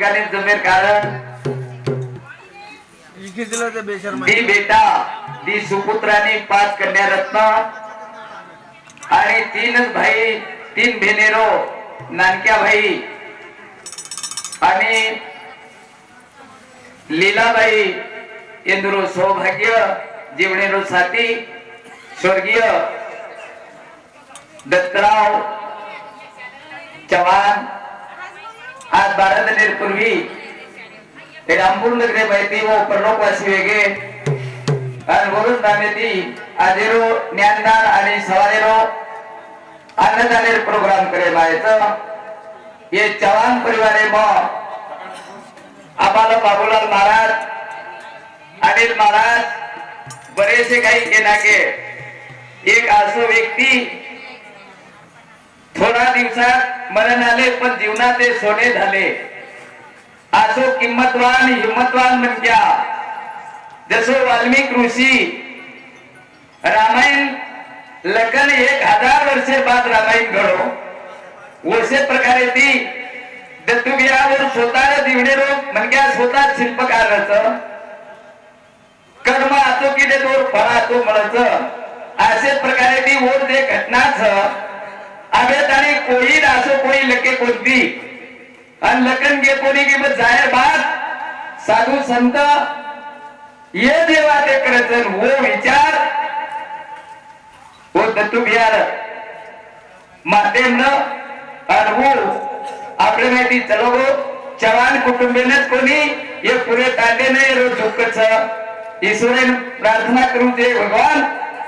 ठिकाणी जमेल कारण दी बेटा दी सुपुत्राने पाच कन्या रत्न आणि तीनच भाई तीन भेनेरो नानक्या भाई आणि लीलाबाई इंद्रो सौभाग्य जीवनेरो साथी स्वर्गीय दत्तराव चव्हाण आज बारा दिवसापूर्वी रामपूर रामपूर्ण नगरे माहिती व परलोकवासी वेगळे आणि वरून नामेती आजेरो ज्ञानदान आणि सवारेरो अन्नदानेर प्रोग्राम करे माहीत हे चव्हाण परिवारे मग आम्हाला बाबूलाल महाराज अनिल महाराज बरेचसे काही केनाके एक असो व्यक्ती थोडा दिवसात मरण आले पण जीवनात ते सोने झाले. असो किंमतवान हिंमतवान म्हणत्या जसो वाल्मिक ऋषी रामायण लखन एक हजार वर्षे बाद रामायण घडो. वसे प्रकारे ती दत्तुगिरावर स्वतः दिवणे रोग म्हणजे स्वतः शिल्पकाराचं. कर्म असो की ते दोर फळ असो म्हणत असे प्रकारे ती ओर ते घटनाच अबे तारी कोई दासो कोई लके कुछ भी। आणि लकन के कोणी की बस जाहिर बात साधु संत ये देवाते ते वो हो विचार हो दत्तू बिहार माध्यम न आपने आपले भी चलो वो चवान कुटुंबेनत को नहीं ये पूरे पुरे काढले ये रोज झुक कर सा। दुःखच ईश्वरेन प्रार्थना करूं दे भगवान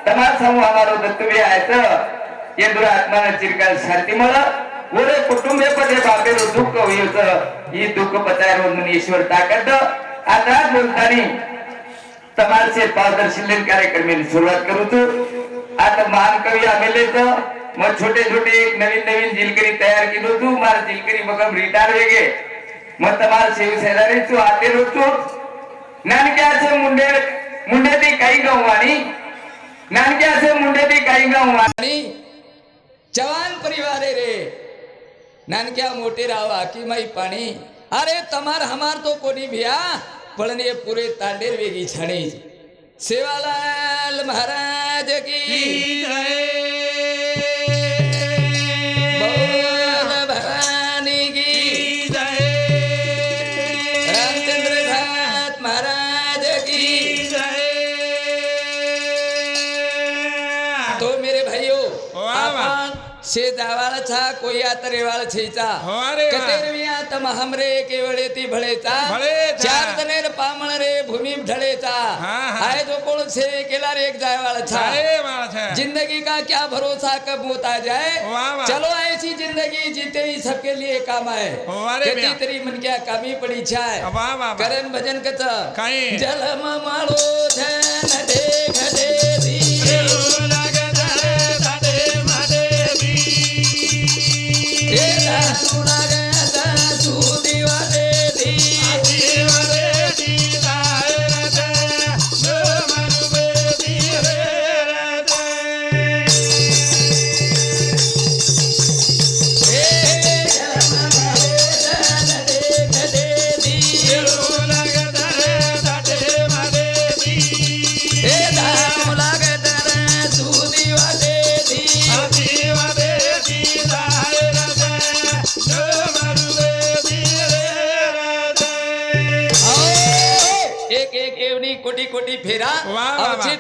तमाम समूह हमारो दत्तू बिहार ఎందు ఆత్మ చిరకాల శాంతిమల ఒరే కుటుంబే పదే బాబేరు దుఃఖ ఈ దుఃఖ పచారವನ್ನು ईश्वर తాకద్దు आता बोलतानी तमारचे पारदर्शन कार्यक्रम सुरुवात करू तो. आता महान कवी आम्ही मग छोटे छोटे एक नवीन नवीन जिलकरी तयार केली तू. मार जिलकरी मग रिटायर वेगे मग तमाल सेवी सैलारी तू आते होतो नानके असे मुंडे मुंडे ते काही गाव आणि नानके असे मुंडे ते काही गाव आणि जवान परिवारे रे नानक्या मोठे रावा की माई पाणी अरे तमार हमार तो कोणी भिया पण ये पुरे तांडेर वेगी छाणी सेवालाल महाराज की आपण शे जावाळ छा कोई आतरेवाळ छेचा हो. कतेरविया तम हमरे केवळे ती भळेचा. चार पामण रे भूमी ढळेचा हा, हा. आय जो कोण केला रे एक जायवाळ छा जिंदगी का क्या भरोसा कब होता जाए. चलो ऐसी जिंदगी जीते ही सबके लिए काम है भैया. तरी मन क्या कामी पडी छाय. करण भजन कच. जलम माळो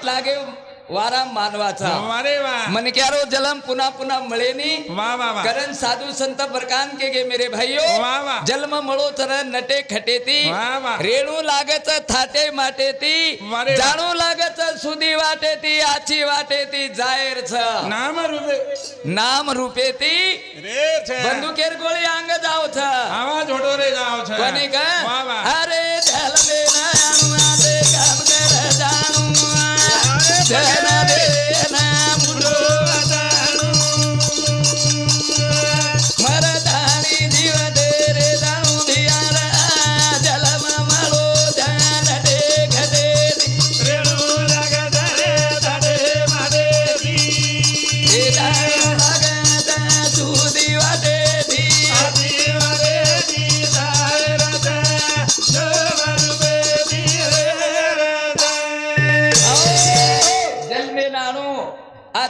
હાથ લાગે વારા માનવાચા અરે વાહ મને ક્યારો જલમ પુના પુના મળે ની વાહ વાહ વાહ કરન સાધુ સંત પ્રકાન કે ગે મેરે ભાઈઓ વાહ વાહ જલમ મળો તર નટે ખટેતી વાહ વાહ રેણું લાગત થાટે માટેતી જાણું લાગત સુદી વાટેતી આછી વાટેતી જાહેર છ નામ રૂપે નામ રૂપેતી રે છે બંદુ કેર ગોળી આંગ જાવ છ આવાજ ઓટો રે જાવ છ કોની કે વાહ વાહ અરે જલમે ના Shut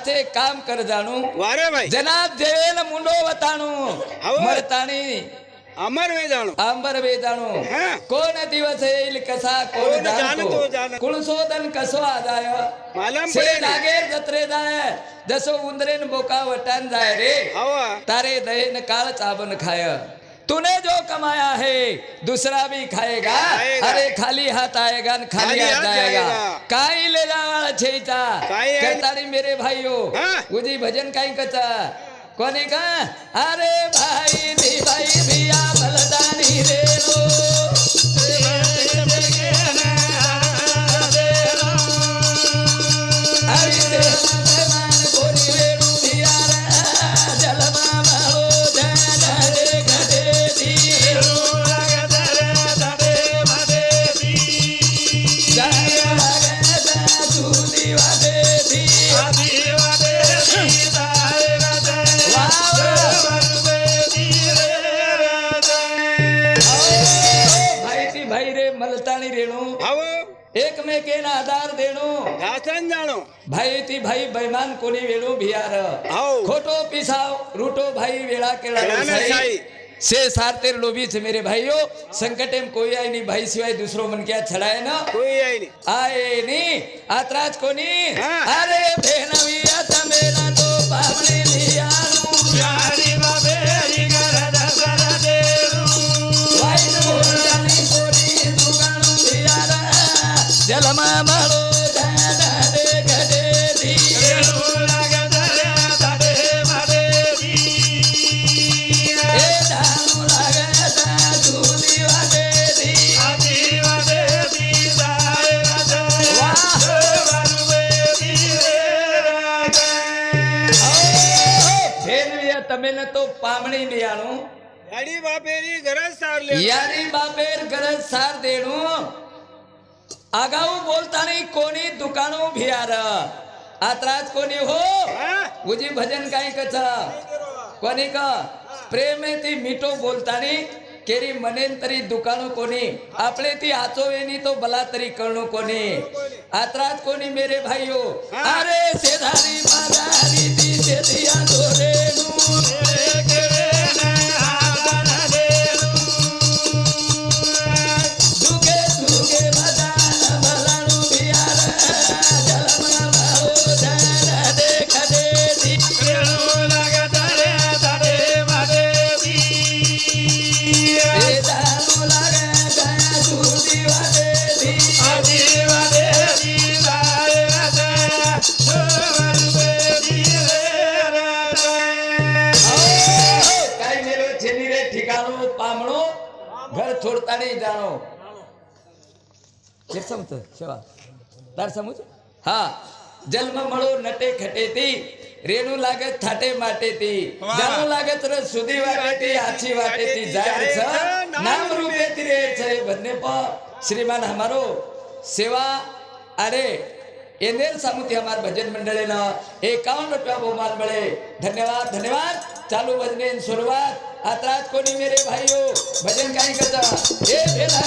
આથે કામ કર જાણું વારે ભાઈ જનાબ જેવેલ મુંડો વતાણું હવે. મરતાણી અમર વે જાણો આંબર વેદાણું હા. કોણ દિવસ એલ કસા કોણ કોણ જાણતો જાણતો જાણે. કુળસોદન કસો આદાય માલમ સે પડે ને. નાગેર જત્રે જાય દસો ઉંદરે ને બોકા વટાન જાય રે હવા तारे दहन काल चाबन खाया तूने जो कमाया है दूसरा भी खाएगा। अरे खाली हाथ आएगा न खाली हाथ जाएगा। काई ले जावाला छेचा मेरे भाइयों। उजी भजन काई कचा। कोणी का? अरे भाई दी भाई भिया बलदानी रे लो एक के आधार देणो. जाणो. भाई ती भाई बैमान कोणी वेळू भियार. खोटो पिसाव रुटो भाई वेळा केळा से सारतेर लोभी छे मेरे भाइयों संकट में कोई आई नहीं भाई सिवाय दूसरो मन क्या छड़ाए ना कोई आई नहीं आए नहीं आतराज कोनी अरे भेनविया तमेरा तो पावने लिया. ફેરવ્યા તમે ને તો પામણી બિયાણું ગાડી બાપેરી ગરજ સાર લે યારી બાપેર ગરજ સાર દેણું અગાઉ બોલતાની કોની દુકાનો ભિયાર આ ત્રાજ કોની હો હા ઉજી ભજન કાંઈ કછ કોની ક પ્રેમેથી મીઠો બોલતાની કેરી મનેંતરી દુકાનો કોની આપણે થી આચો એની તો બલાતરી કરણું કોની આ ત્રાજ કોની મેરે ભાઈઓ હા. અરે સેધારી મારારી તી સેધિયા દોરેનું ఆడాను చెప్తాము శివ దారి సమూచ हा. जन्म म्हणून नटे खटेती रेणू लागत थाटे माटेती जणू लागत र सुधी वाटेती आची वाटेती जाय नाम रूपे तिरे छे बदने पर श्रीमान हमारो सेवा अरे एनेल सामुती हमार भजन मंडले न एकावन्न रुपया बहुमान मिळे धन्यवाद धन्यवाद। चालू बजने सुरुवात। आता कोणी मेरे भाईयो भजन काही करता? हे भेला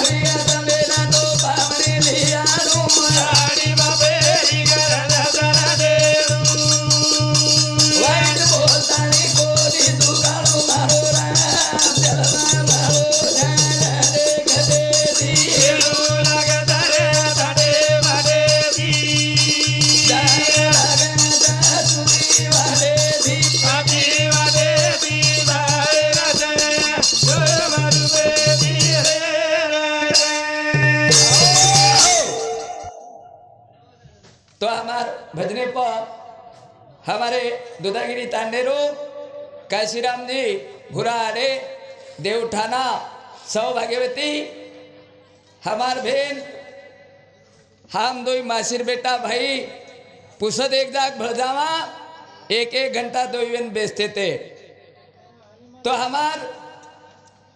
पर हमारे दुदागिरी तांडेरो काशीराम जी भुराड़े देवठाना सौ भाग्यवती हमार बहन हम दो मासिर बेटा भाई पुसद एक जाग भड़जावा एक एक घंटा दो इवन बेचते थे तो हमार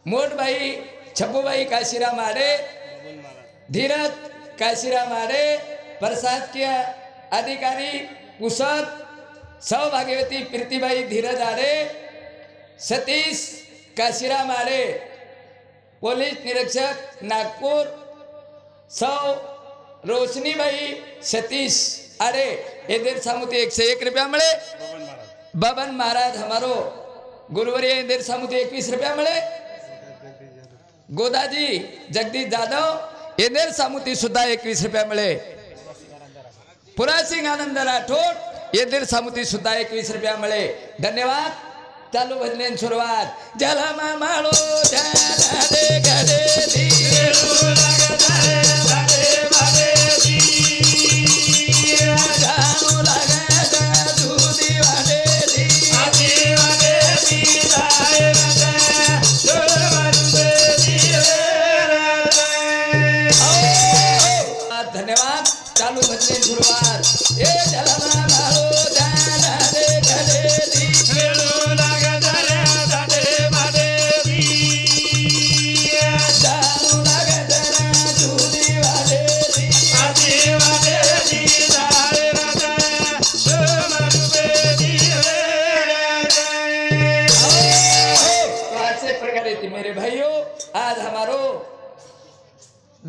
मोट भाई छप्पू भाई काशीराम आरे धीरज काशीराम आरे प्रसाद किया अधिकारी कुशद सौभाग्यवती प्रीतिबाई धीरज आरे सतीश काशीराम आरे पोलीस निरीक्षक नागपूर सौ रोशनीबाई सतीश आरे ये देर सामुती एकशे एक रुपया मिळे बबन महाराज हमारो गुरुवरी एंदेर सामुती एकवीस रुपया मिळे गोदाजी जगदीश जाधव ये सामुती सुद्धा एकवीस रुपया मिळे पुरासिंग आनंद राठोड ये समिती सुद्धा एकवीस रुपया मिळे धन्यवाद। चालू भजने सुरुवात। जलमा माळो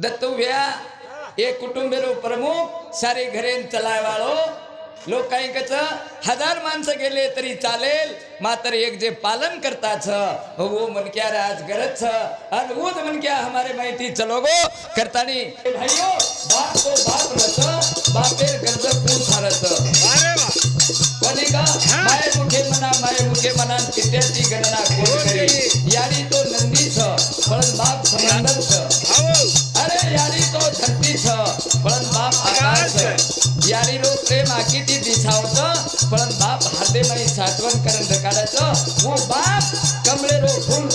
एक कुटुंब प्रमुख सारे घरेन चलाय वाळो लोक काही कच हजार माणसं गेले तरी चालेल. मात्र एक जे पालन करता छ वो मनक्या राज गरज छ वो मनक्या हमारे माहिती चलोगो. करतानी ए भाइयों बाप तो बाप रस बापेर गरज पूर सारस अरे वा. कोणी का माये मुखे मना माये मुखे मना पित्याची गणना कोण? करी? यारी रो दिसावत पण बाप हातेमाई साठवण करण काढायचं. वो बाप कमळे रो फूल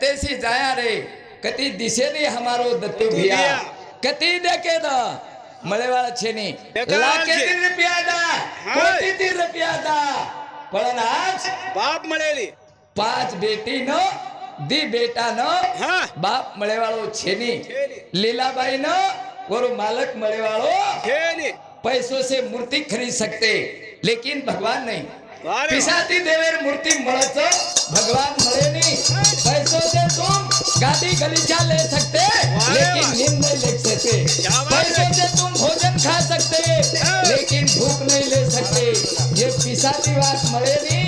कते सी जाया रे? कति दिशे नहीं हमारो दत्तु भिया। कति देखे द? छे छेनी। लाके तीन रुपया दा। कोटी तीन रुपया दा। पण आज बाप मळेली। पाच बेटी नो दी बेटा नो बाप मळेवाळो लीला लीलाबाई नो और मालक मळेवाळो। छेनी पैसों से मूर्ति खरीद सकते। लेकिन भगवान नहीं। पिसाती देवेर मूर्ति मळच भगवान भले नहीं पैसों से तुम गाड़ी गलीचा ले सकते लेकिन नींद नहीं ले सकते। पैसों से तुम भोजन खा सकते लेकिन भूख नहीं ले सकते। ये पिसा बात मरे नहीं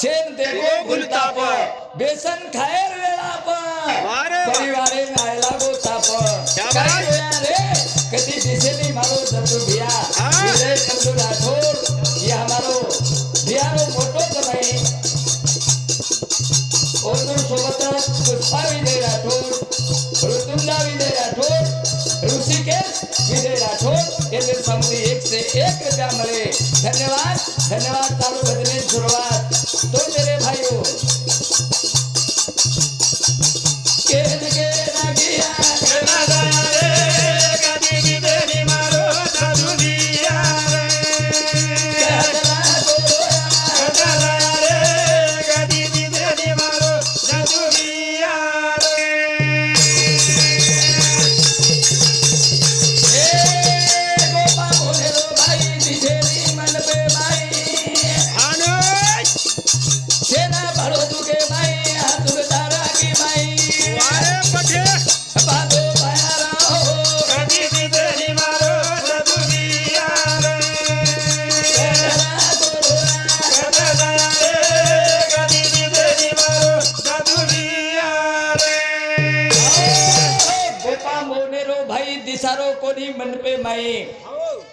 शेण देखो भूलताप बेसन खायर वेळाप परिवारे नायला गोताप। रे? कधी दिसेली मारो जतू भिया। विजय चंदू राठोड ये हमारो बिहारो मोठो नाही। ओतूर सोबत पुष्पा विजय राठोड ऋतुंजा विजय राठोड ऋषिकेश विजय राठोड यांचे समोर एक से एक त्यामुळे धन्यवाद। धन्यवाद चालू घटनेत सुरुवात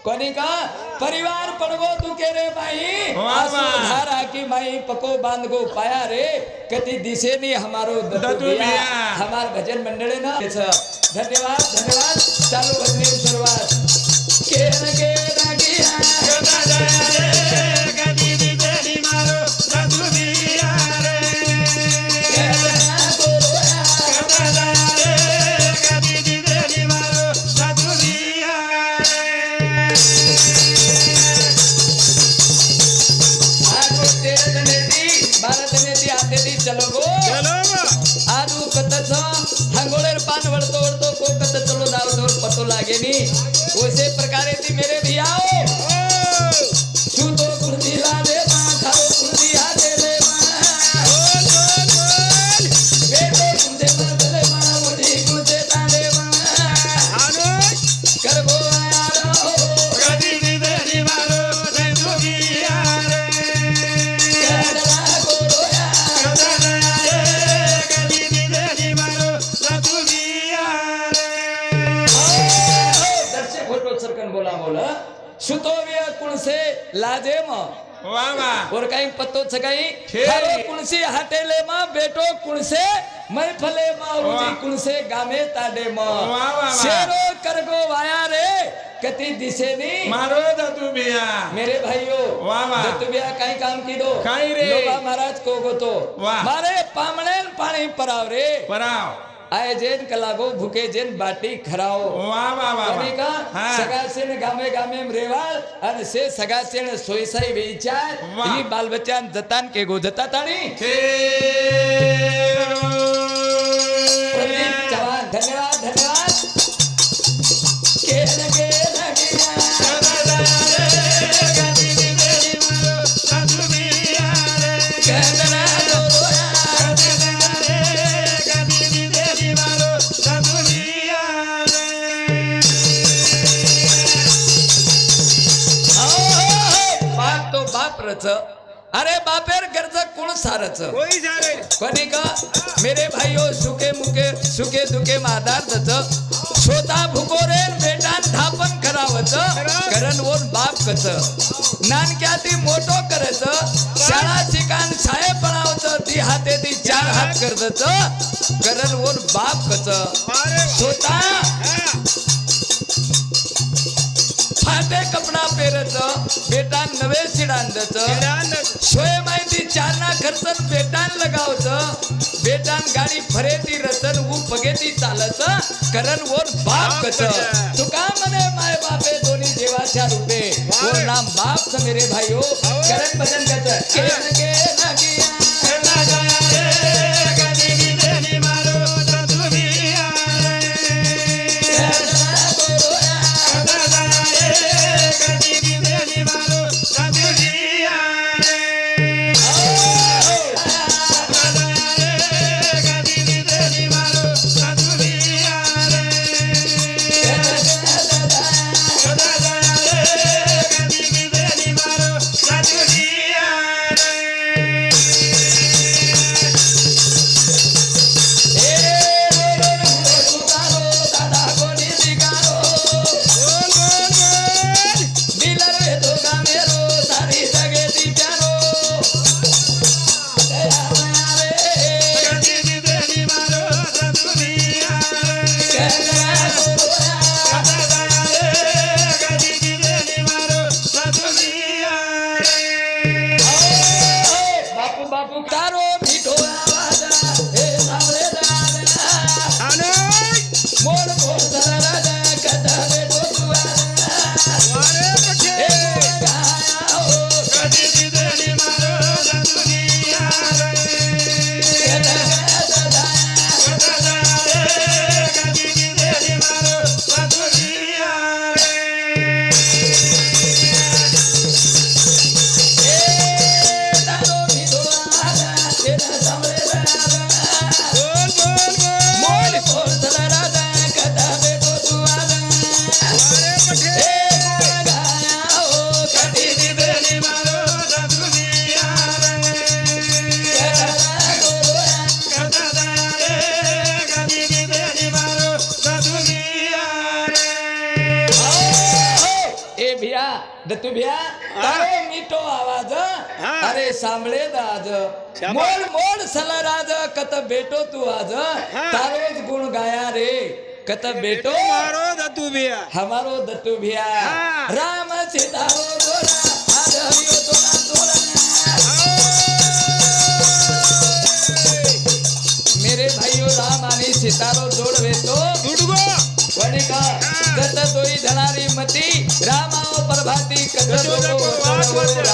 कोणी का? परिवार पडगो तू के रे वाह. धारा की माई पको बांध गो पाया रे. कती दिसे नी हमारो. हमार भजन मंडळे ना. धन्यवाद धन्यवाद. चालू भजने सुरुवात. केन केन लाजे म वा वा और काही पत्तो सकाळी छे. खारो कुणसी हाटेले मा बेटो कुणसे मै फले मा रुजी वाह. कुणसे गामे ताडे म वाह, वाह, वाह. शेरो करगो वाया रे कती दिसे नी मारो दतू बिया मेरे भाइयों वाह, वाह. दत्तबिया काही काम की दो काई रे? महाराज को गो तो वाह. मारे पामणेन पाणी पराव रे पराव आय जेन कलागो भूके जेन बाटी खराओ। वा वा वा कोणी का हा. सगासेन गामे गामे रेवाळ आणि से सगासेन सोयसाई वेचार वाह. ही बालबच्चान जतान के गो जता ताणी। प्रदीप चव्हाण धन्यवाद धन्यवाद। अरे बापेर गरज कोण सारच? कोणी का? मेरे भाइयों सुके मुके सुके दुके मादार स्वतः भुकोरे बेटान धापन करावच. करण ओन बाप कच नानक्या ती मोठो करच शाळा शिकान शाळे पणावच ती हाते ती चार हात करतच करण ओन बाप कच स्वतः पेरच बेटान नवे शिडांदच सोय माहिती चारना खर्चन बेटान लगावच. बेटान गाडी फरेती रचन उ पगेती चालच. करण ओर बाप कच तुका मने माय बापे दोन्ही देवाच्या रूपे. ओर नाम बाप मेरे भाइयो करण भजन कच बापू तुभ्या? अरे मिठो आवाज अरे सांभळे दाज. मोड मोड सला राज कत भेटो तू आज. तारोज गुण गाया रे कत बेटो मारो दत्तू भिया हमारो दत्तू भिया राम सीता हो आज हरियो मेरे भाइयों राम आणि सीतारो जोडवे तो। गुडगो वणिका आओ प्रभाती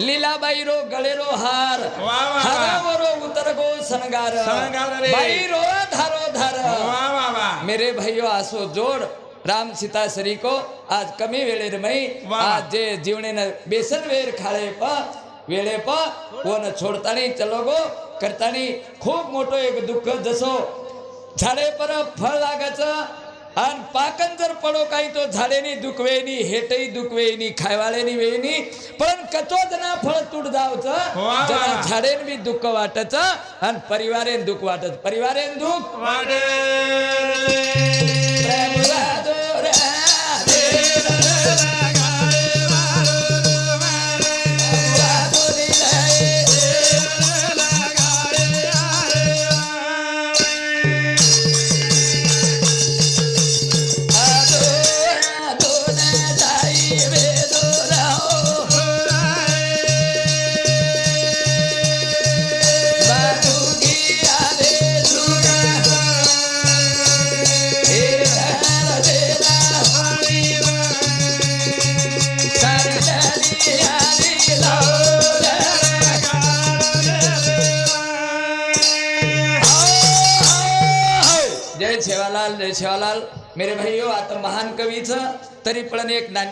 भाइयों लीलाबाई रो गले रो हार वाह, वाह, हरावो रो उतर गो सनगार सनगार रे. बाई रो धारो धार वा वा वा मेरे भाइयों आसो जोड राम सीता सरी को आज कमी वेळे रे मई वाह. आज जे जीवने न बेसन वेर खाळे प आणि पाकन जर पडो काही तो झाडेनी दुखवेनी हेटही दुखवेनी खायवाळेनी वेनी पण कचो जना फळ तुड जावचं. झाडेन बी दुःख वाटच आणि परिवारेन दुःख वाटत. परिवारेन दुःख वाडे जय सेवालाल जय